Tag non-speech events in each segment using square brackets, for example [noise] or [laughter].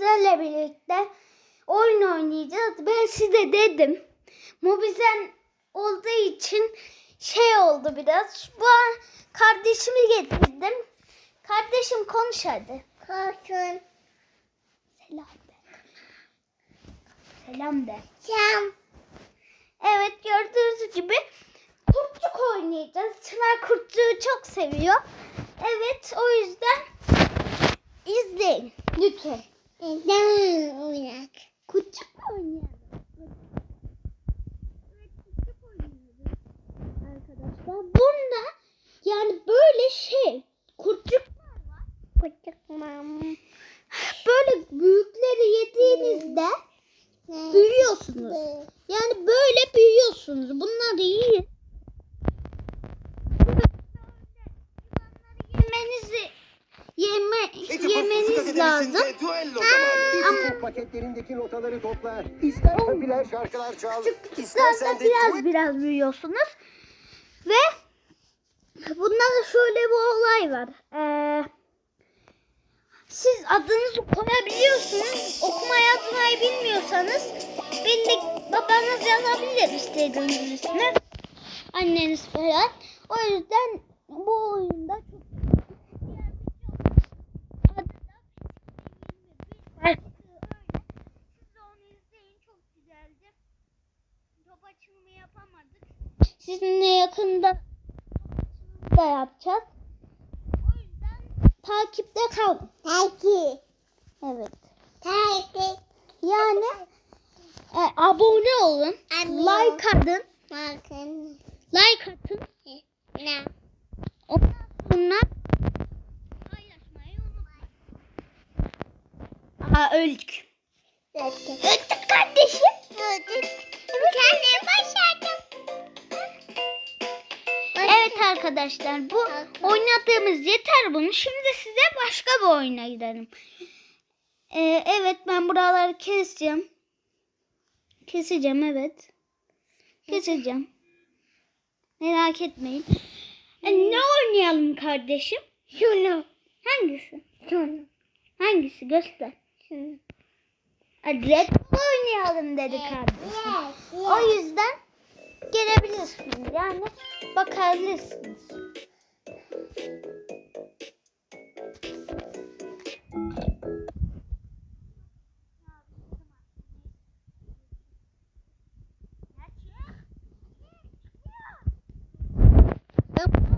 sizlerle birlikte oyun oynayacağız. Ben size dedim. Mobizen olduğu için şey oldu biraz. Bu an kardeşimi getirdim. Kardeşim konuş hadi. Korkun. Selam de. Selam de. Cam. Evet gördüğünüz gibi kurtçuk oynayacağız. Çınar kurtçuğu çok seviyor. Evet o yüzden izleyin lütfen. Neden oynak? Kurtçuk oynayalım. Arkadaşlar bunda yani böyle şey kurtçuklar var. Korkmam. Böyle büyükleri yediğinizde büyüyorsunuz. Yani böyle büyüyorsunuz. Bunları yiyin. Yeme, yemeniz lazım. Ama paketlerindeki notaları topla. İster popüler şarkılar çal. küçüklerde biraz biraz büyüyorsunuz. Ve bunda da şöyle bir olay var. Ee, siz adınızı koyabiliyorsunuz. Okuma yazmayı bilmiyorsanız bildik babanız yazabilir istediğiniz ismi. Anneniz falan. O yüzden bu oyunda çok Siz de onu izleyin çok güzeldi. Top açılımı yapamadık. Sizinle yakında da yapacağız. O yüzden takipte kalın. Taki. Evet. Taki. Yani e, abone olun. Abone Like atın. Bakın. Like atın. Ne? Ondan sonra paylaşmayı unutmayın. Aa öldük. Öldük kardeşim. Öldük. Sen başardın? Evet arkadaşlar bu oynadığımız yeter bunu. Şimdi size başka bir oyuna gidelim. Ee, evet ben buraları keseceğim. Keseceğim evet. Keseceğim. Merak etmeyin. E, ne oynayalım kardeşim? Şunu. Hangisi? Şunu. Hangisi göster. Şunu. Red Bull oynayalım dedi kardeşim. O yüzden gelebilirsiniz. Yani bakabilirsiniz.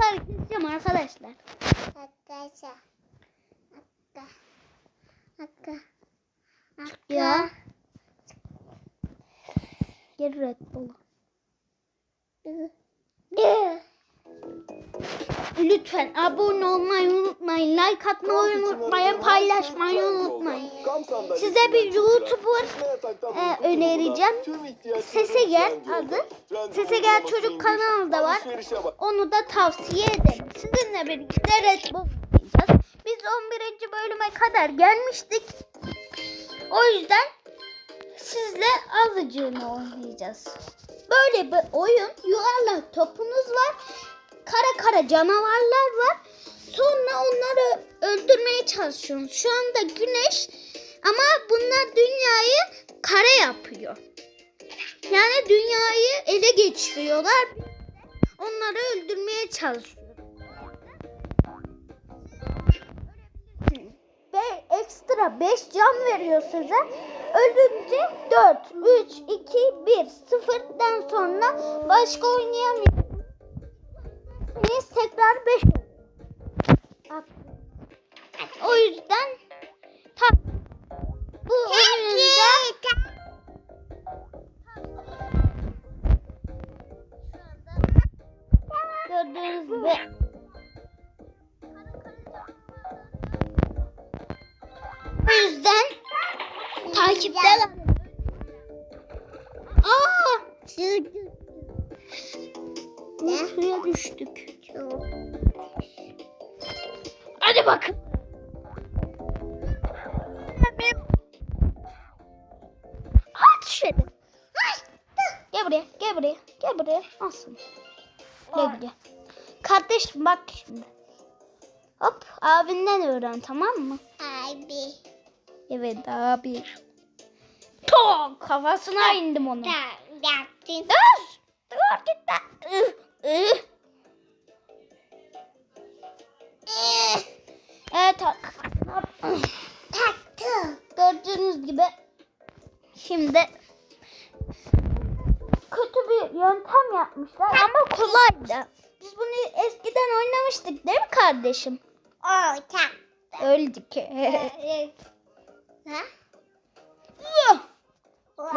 Bunları keseceğim arkadaşlar. Arkadaşlar. Akka. Akka. Ya. Gel Red Bull. Lütfen abone olmayı unutmayın. Like atmayı unutmayın. Paylaşmayı unutmayın. Size bir YouTuber e, önereceğim. Sese Gel adı. Sese Gel Çocuk kanalı da var. Onu da tavsiye ederim. Sizinle birlikte Red Bull oynayacağız. Biz 11. bölüme kadar gelmiştik. O yüzden sizle azıcığını oynayacağız. Böyle bir oyun. Yuvarlak topunuz var. Kara kara canavarlar var. Sonra onları öldürmeye çalışıyorsunuz. Şu anda güneş ama bunlar dünyayı kare yapıyor. Yani dünyayı ele geçiriyorlar. Onları öldürmeye çalışıyor. Ekstra 5 can veriyor size. Ölünce 4, 3, 2, 1, 0'dan sonra başka oynayamıyorsunuz. Tekrar 5 O yüzden takipte. Aa! Suya düştük. Hadi bakın. Hadi şöyle. Gel buraya, gel buraya, gel buraya. Alsın. Gel buraya. Kardeşim bak şimdi. Hop abinden öğren tamam mı? Abi. Evet abi. Tok kafasına indim onu. Yaptın. Dur. Dur git lan. Evet arkadaşlar. Taktı. Gördüğünüz gibi şimdi kötü bir yöntem yapmışlar ama kolaydı. Biz bunu eskiden oynamıştık değil mi kardeşim? O tak. Öldük. [laughs] Ha?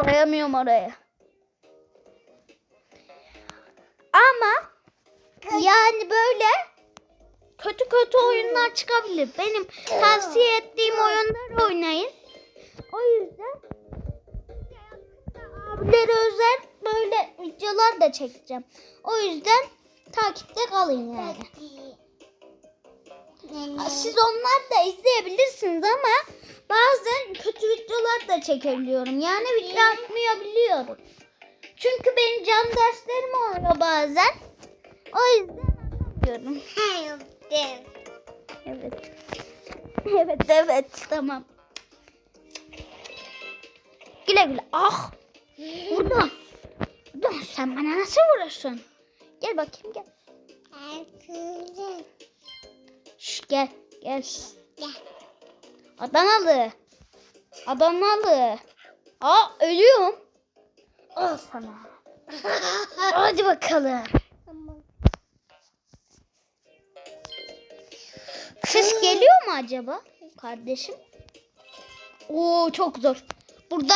Koyamıyorum oraya. Ama yani böyle kötü kötü oyunlar çıkabilir. Benim tavsiye ettiğim oyunları oynayın. O yüzden abilere özel böyle videolar da çekeceğim. O yüzden takipte kalın yani. Siz onlar da izleyebilirsiniz ama bazen kötü videolar da çekebiliyorum. Yani video atmayabiliyorum. Çünkü benim can derslerim oluyor bazen. O yüzden atamıyorum. [laughs] Evet. Evet evet tamam. Güle güle. Ah. Buradan. Buradan sen bana nasıl vuruyorsun? Gel bakayım gel. Şş, gel gel. Gel. Adanalı. Adanalı. Aa ölüyorum. Al sana. Hadi bakalım. Ses geliyor mu acaba kardeşim? Oo çok zor. Burada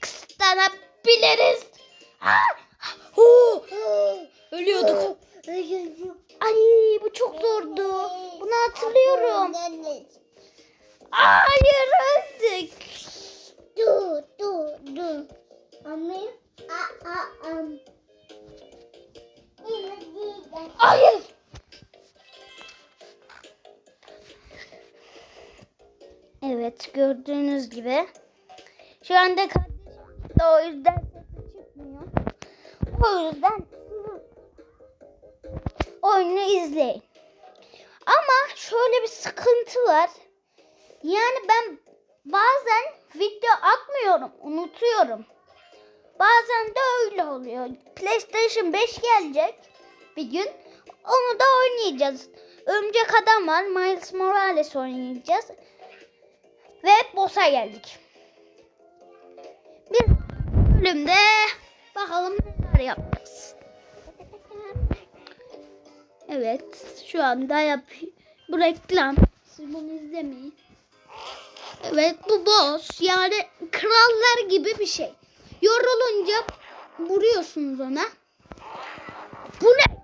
kısıtlanabiliriz. Ah! Oo, ölüyorduk. Ay bu çok zordu. Bunu hatırlıyorum. Hayır öldük. Dur, dur, dur. Anlayın. A, a, am. Hayır. Evet gördüğünüz gibi. Şu anda kardeşim de o yüzden sesi çıkmıyor. O yüzden oyunu izleyin. Ama şöyle bir sıkıntı var. Yani ben bazen video atmıyorum, unutuyorum. Bazen de öyle oluyor. PlayStation 5 gelecek bir gün. Onu da oynayacağız. Örümcek Adam var. Miles Morales oynayacağız. Ve boss'a geldik. Bir bölümde bakalım neler yapacağız. Evet şu anda yap bu reklam. Siz bunu izlemeyin. Evet bu boss yani krallar gibi bir şey. Yorulunca vuruyorsunuz ona. Bu ne?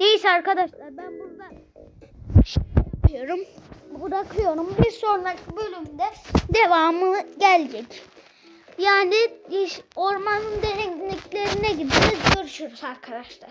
Neyse arkadaşlar ben burada şey yapıyorum. Bırakıyorum. Bir sonraki bölümde devamı gelecek. Yani ormanın derinliklerine gideceğiz. Görüşürüz arkadaşlar.